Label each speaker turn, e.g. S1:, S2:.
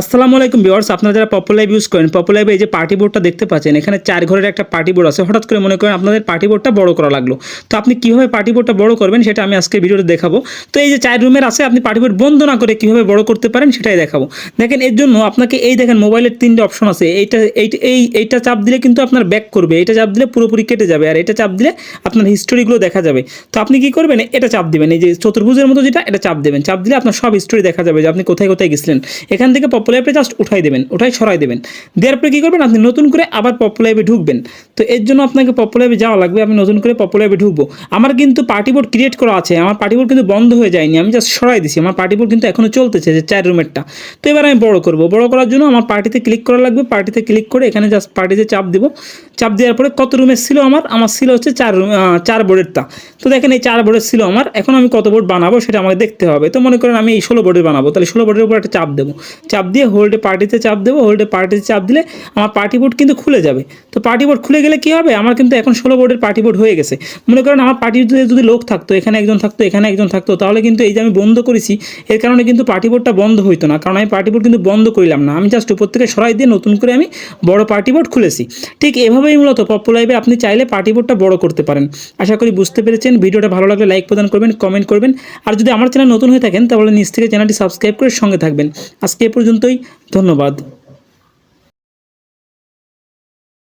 S1: আসসালামু আলাইকুম ভিউয়ার্স, আপনারা যারা পপুলার লাইভ ইউজ করেন পপুলার লাইভে এই যে পার্টি বোর্ডটা দেখতে পাচ্ছেন, এখানে চার ঘরের একটা পার্টি বোর্ড আছে। হঠাৎ করে মনে করেন আপনাদের পার্টি বোর্ডটা বড় করা লাগল। তো আপনি কীভাবে পার্টি বোর্ডটা বড় করবেন সেটা আমি আজকে ভিডিওতে দেখাবো। তো এই যে চার রুমের আছে, আপনি পার্টি বোর্ড বন্ধ না করে কীভাবে বড় করতে পারেন সেটাই দেখাবো। দেখেন, এর জন্য আপনাকে এই দেখেন মোবাইলের তিনটে অপশন আছে। এইটা এইটা এই, এইটা চাপ দিলে কিন্তু আপনার ব্যাক করবে। এটা চাপ দিলে পুরোপুরি কেটে যাবে। আর এটা চাপ দিলে আপনার হিস্টোরিগুলো দেখা যাবে। তো আপনি কি করবেন? এটা চাপ দিবেন। এই যে চতুর্ভুজের মতো যেটা, এটা চাপ দেবেন। চাপ দিলে আপনার সব হিস্টোরি দেখা যাবে যে আপনি কোথায় কোথায় গেছিলেন। এখান থেকে পপুলার জাস্ট উঠাই দেবেন ওঠাই সরাই দেবেন। দেওয়ার পরে কী করবেন? আপনি নতুন করে আবার পপুলাইভে ঢুকবেন। তো এর জন্য আপনাকে পপুলাইভে যাওয়া লাগবে, আমি নতুন করে পপুলাইভে ঢুকবো। আমার কিন্তু পার্টি বোর্ড ক্রিয়েট করা আছে, আমার পার্টি বোর্ড কিন্তু বন্ধ হয়ে যায়নি, আমি জাস্ট সরাই দিছি। আমার পার্টি বোর্ড কিন্তু এখনও চলতেছে যে চার রুমেরটা তো এবার আমি বড় করব। বড় করার জন্য আমার পার্টিতে ক্লিক করা লাগবে। পার্টিতে ক্লিক করে এখানে জাস্ট পার্টিতে চাপ দিব। চাপ দেওয়ার পরে কত রুমের ছিল আমার? আমার ছিল হচ্ছে চার রুম চার বোর্ডেরটা তো দেখেন এই চার বোর্ডের ছিল আমার। এখন আমি কত বোর্ড বানাবো সেটা আমাকে দেখতে হবে। তো মনে করেন আমি এই ষোলো বোর্ডের বানাবো। তাহলে ষোলো বোর্ডের উপর একটা চাপ দেবো। চাপ দিয়ে হোল্ডে পার্টিতে চাপ দেবো হোল্ডে পার্টিতে চাপ দিলে আমার পার্টি বোর্ড কিন্তু খুলে যাবে। তো পার্টি বোর্ড খুলে গেলে কি হবে? আমার কিন্তু এখন ষোলো বোর্ডের পার্টি বোর্ড হয়ে গেছে। মনে করেন আমার পার্টিতে যদি লোক থাকতো, এখানে একজন থাকতো, এখানে একজন থাকতো, তাহলে কিন্তু এই যে আমি বন্ধ করেছি, এর কারণে কিন্তু পার্টি বোর্ডটা বন্ধ হইতো না। কারণ আমি পার্টি বোর্ড কিন্তু বন্ধ করিলাম না। আমি জাস্ট উপর থেকে সরাই দিয়ে নতুন করে আমি বড় পার্টি বোর্ড খুলেছি। ঠিক এভাবেই মূলত পপ লাইভে আপনি চাইলে পার্টি বোর্ডটা বড় করতে পারেন। আশা করি বুঝতে পেরেছেন। ভিডিওটা ভালো লাগলে লাইক প্রদান করবেন কমেন্ট করবেন। আর যদি আমার চ্যানেল নতুন হয়ে থাকেন, তাহলে নিচ থেকে চ্যানেলটি সাবস্ক্রাইব করে সঙ্গে থাকবেন। আজকে এ পর্যন্তই ধন্যবাদ।